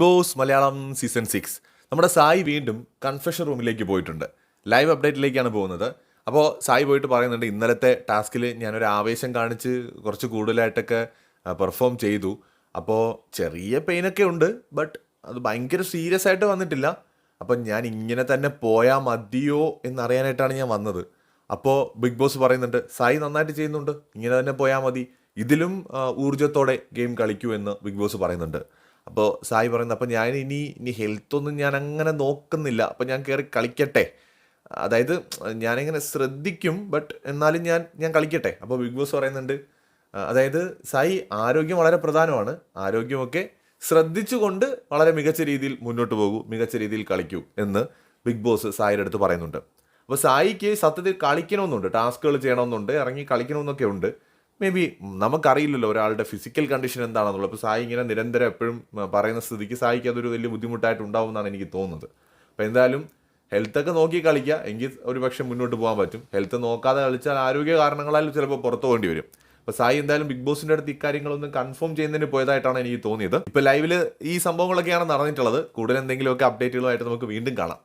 Boss Malayalam season six. നമ്മുടെ സായി വീണ്ടും confession റൂമിലേക്ക് പോയിട്ടുണ്ട്. ലൈവ് അപ്ഡേറ്റിലേക്കാണ് പോകുന്നത്. അപ്പോൾ സായി പോയിട്ട് പറയുന്നുണ്ട് ഇന്നലത്തെ ടാസ്കിൽ ഞാനൊരു ആവേശം കാണിച്ച് കുറച്ച് കൂടുതലായിട്ടൊക്കെ പെർഫോം ചെയ്തു. അപ്പോൾ ചെറിയ പെയിനൊക്കെ ഉണ്ട് ബട്ട് അത് ഭയങ്കര സീരിയസ് ആയിട്ട് വന്നിട്ടില്ല. അപ്പം ഞാൻ ഇങ്ങനെ തന്നെ പോയാൽ മതിയോ എന്നറിയാനായിട്ടാണ് ഞാൻ വന്നത്. അപ്പോൾ ബിഗ് ബോസ് പറയുന്നുണ്ട് സായി നന്നായിട്ട് ചെയ്യുന്നുണ്ട് ഇങ്ങനെ തന്നെ പോയാൽ മതി. ഇതിലും ഊർജത്തോടെ ഗെയിം കളിക്കൂ എന്ന് ബിഗ് ബോസ് പറയുന്നുണ്ട്. അപ്പോൾ സായി പറയുന്നത് അപ്പോൾ ഞാൻ ഇനി ഇനി ഹെൽത്തൊന്നും ഞാൻ അങ്ങനെ നോക്കുന്നില്ല. അപ്പോൾ ഞാൻ കയറി കളിക്കട്ടെ. അതായത് ഞാനിങ്ങനെ ശ്രദ്ധിക്കും ബട്ട് എന്നാലും ഞാൻ ഞാൻ കളിക്കട്ടെ. അപ്പോൾ ബിഗ് ബോസ് പറയുന്നുണ്ട് അതായത് സായി ആരോഗ്യം വളരെ പ്രധാനമാണ്. ആരോഗ്യമൊക്കെ ശ്രദ്ധിച്ചുകൊണ്ട് വളരെ മികച്ച രീതിയിൽ മുന്നോട്ട് പോകൂ മികച്ച രീതിയിൽ കളിക്കൂ എന്ന് ബിഗ് ബോസ് സായിയുടെ അടുത്ത് പറയുന്നുണ്ട്. അപ്പോൾ സായിക്ക് സത്യത്തിൽ കളിക്കണമെന്നുണ്ട് ടാസ്കുകൾ ചെയ്യണമെന്നുണ്ട് ഇറങ്ങി കളിക്കണമെന്നൊക്കെ ഉണ്ട്. മേ ബി നമുക്കറിയില്ലല്ലോ ഒരാളുടെ ഫിസിക്കൽ കണ്ടീഷൻ എന്താണെന്നുള്ളത്. അപ്പോൾ സായി ഇങ്ങനെ നിരന്തരം എപ്പോഴും പറയുന്ന സ്ഥിതിക്ക് സായിക്ക് അതൊരു വലിയ ബുദ്ധിമുട്ടായിട്ട് ഉണ്ടാവും എന്നാണ് എനിക്ക് തോന്നുന്നത്. അപ്പോൾ എന്തായാലും ഹെൽത്തൊക്കെ നോക്കി കളിക്കുക. എങ്കിൽ ഒരു പക്ഷേ മുന്നോട്ട് പോകാൻ പറ്റും. ഹെൽത്ത് നോക്കാതെ കളിച്ചാൽ ആരോഗ്യ കാരണങ്ങളാൽ ചിലപ്പോൾ പുറത്തു പോകേണ്ടി വരും. അപ്പോൾ സായി എന്തായാലും ബിഗ് ബോസിന്റെ അടുത്ത് ഇക്കാര്യങ്ങളൊന്നും കൺഫേം ചെയ്യുന്നതിന് പോയതായിട്ടാണ് എനിക്ക് തോന്നിയത്. ഇപ്പോൾ ലൈവിൽ ഈ സംഭവങ്ങളൊക്കെയാണ് നടന്നിട്ടുള്ളത്. കൂടുതൽ എന്തെങ്കിലുമൊക്കെ അപ്ഡേറ്റുകളുമായിട്ട് നമുക്ക് വീണ്ടും കാണാം.